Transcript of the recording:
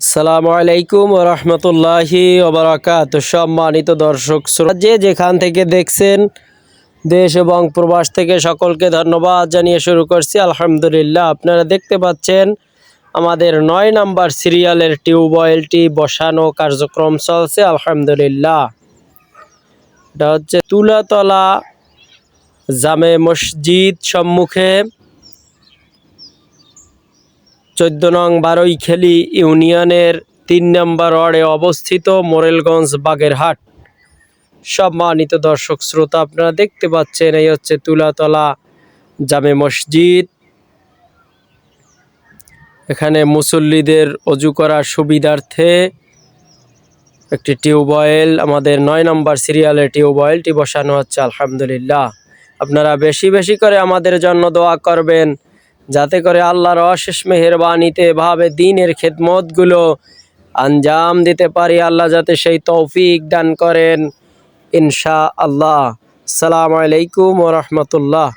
সালামু আলাইকুম রহমতুল্লাহি ওবরাকাত সম্মানিত দর্শক যে যেখান থেকে দেখছেন, দেশ এবং প্রবাস থেকে সকলকে ধন্যবাদ জানিয়ে শুরু করছি। আলহামদুলিল্লাহ, আপনারা দেখতে পাচ্ছেন, আমাদের নয় নাম্বার সিরিয়ালের টিউবওয়েলটি বসানো কার্যক্রম চলছে, আলহামদুলিল্লাহ। এটা হচ্ছে তুলাতলা জামে মসজিদ সম্মুখে। চোদ্দ নং বারৈখেলি ইউনিয়নের তিন নম্বর ওয়ার্ডে অবস্থিত মোরেলগঞ্জ বাগেরহাট। সম্মানিত দর্শক শ্রোতা, আপনারা দেখতে পাচ্ছেন এই হচ্ছে তুলাতলা জামে মসজিদ। এখানে মুসল্লিদের অজু করার সুবিধার্থে একটি টিউবওয়েল, আমাদের নয় নম্বর সিরিয়ালের টিউবওয়েলটি বসানো হচ্ছে, আলহামদুলিল্লাহ। আপনারা বেশি বেশি করে আমাদের জন্য দোয়া করবেন। যাতে করে আল্লাহর অশেষ মেহরবানিতে এভাবে দিনের খেদমতগুলো আঞ্জাম দিতে পারি। আল্লাহ যাতে সেই তৌফিক দান করেন। ইনশা আল্লাহ সালাম আলাইকুম ও রহমতুল্লাহ।